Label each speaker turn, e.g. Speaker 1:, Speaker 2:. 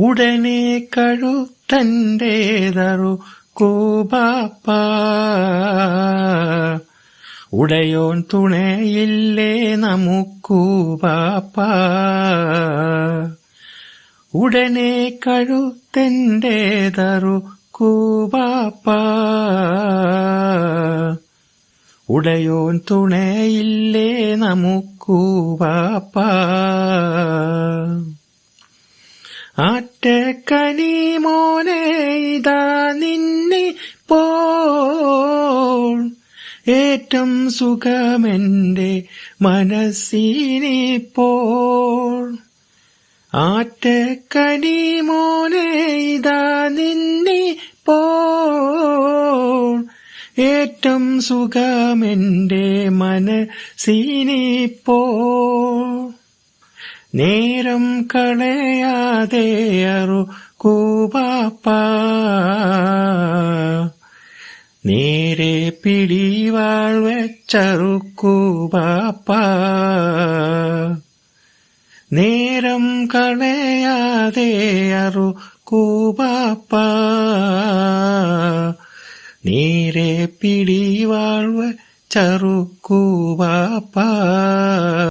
Speaker 1: ഉടനെ കഴുത്തന്റേതറു കൂപാപ്പ ഉടയോൻ തുണയില്ലേ നമുക്കൂപാപ്പ ഉടനെ കഴുത്തെന്റേതറു കൂപാപ്പ ഉടയോൻ തുണയില്ലേ നമുക്കു ആറ്റക്കനി മോനെ ഇതാ നിന്നെ പോൾ. ഏറ്റം സുഖമെന്റെ മനസ്സിനിപ്പോൾ ആറ്റക്കനി മോനെ ഇതാ നിന്നെ പോൾ. ഏറ്റം സുഖമെന്റെ മനസ്സിനിപ്പോൾ നേരം കളയാതെ അറു കൂപാപ്പ നേരെ പിടിവാൾ വെച്ചറുക്കൂപാപ്പ നേരം കളയാതെ അറു കൂപാപ്പ നേരെ പിടിവാൾ വെച്ചറുക്കൂപാപ്പ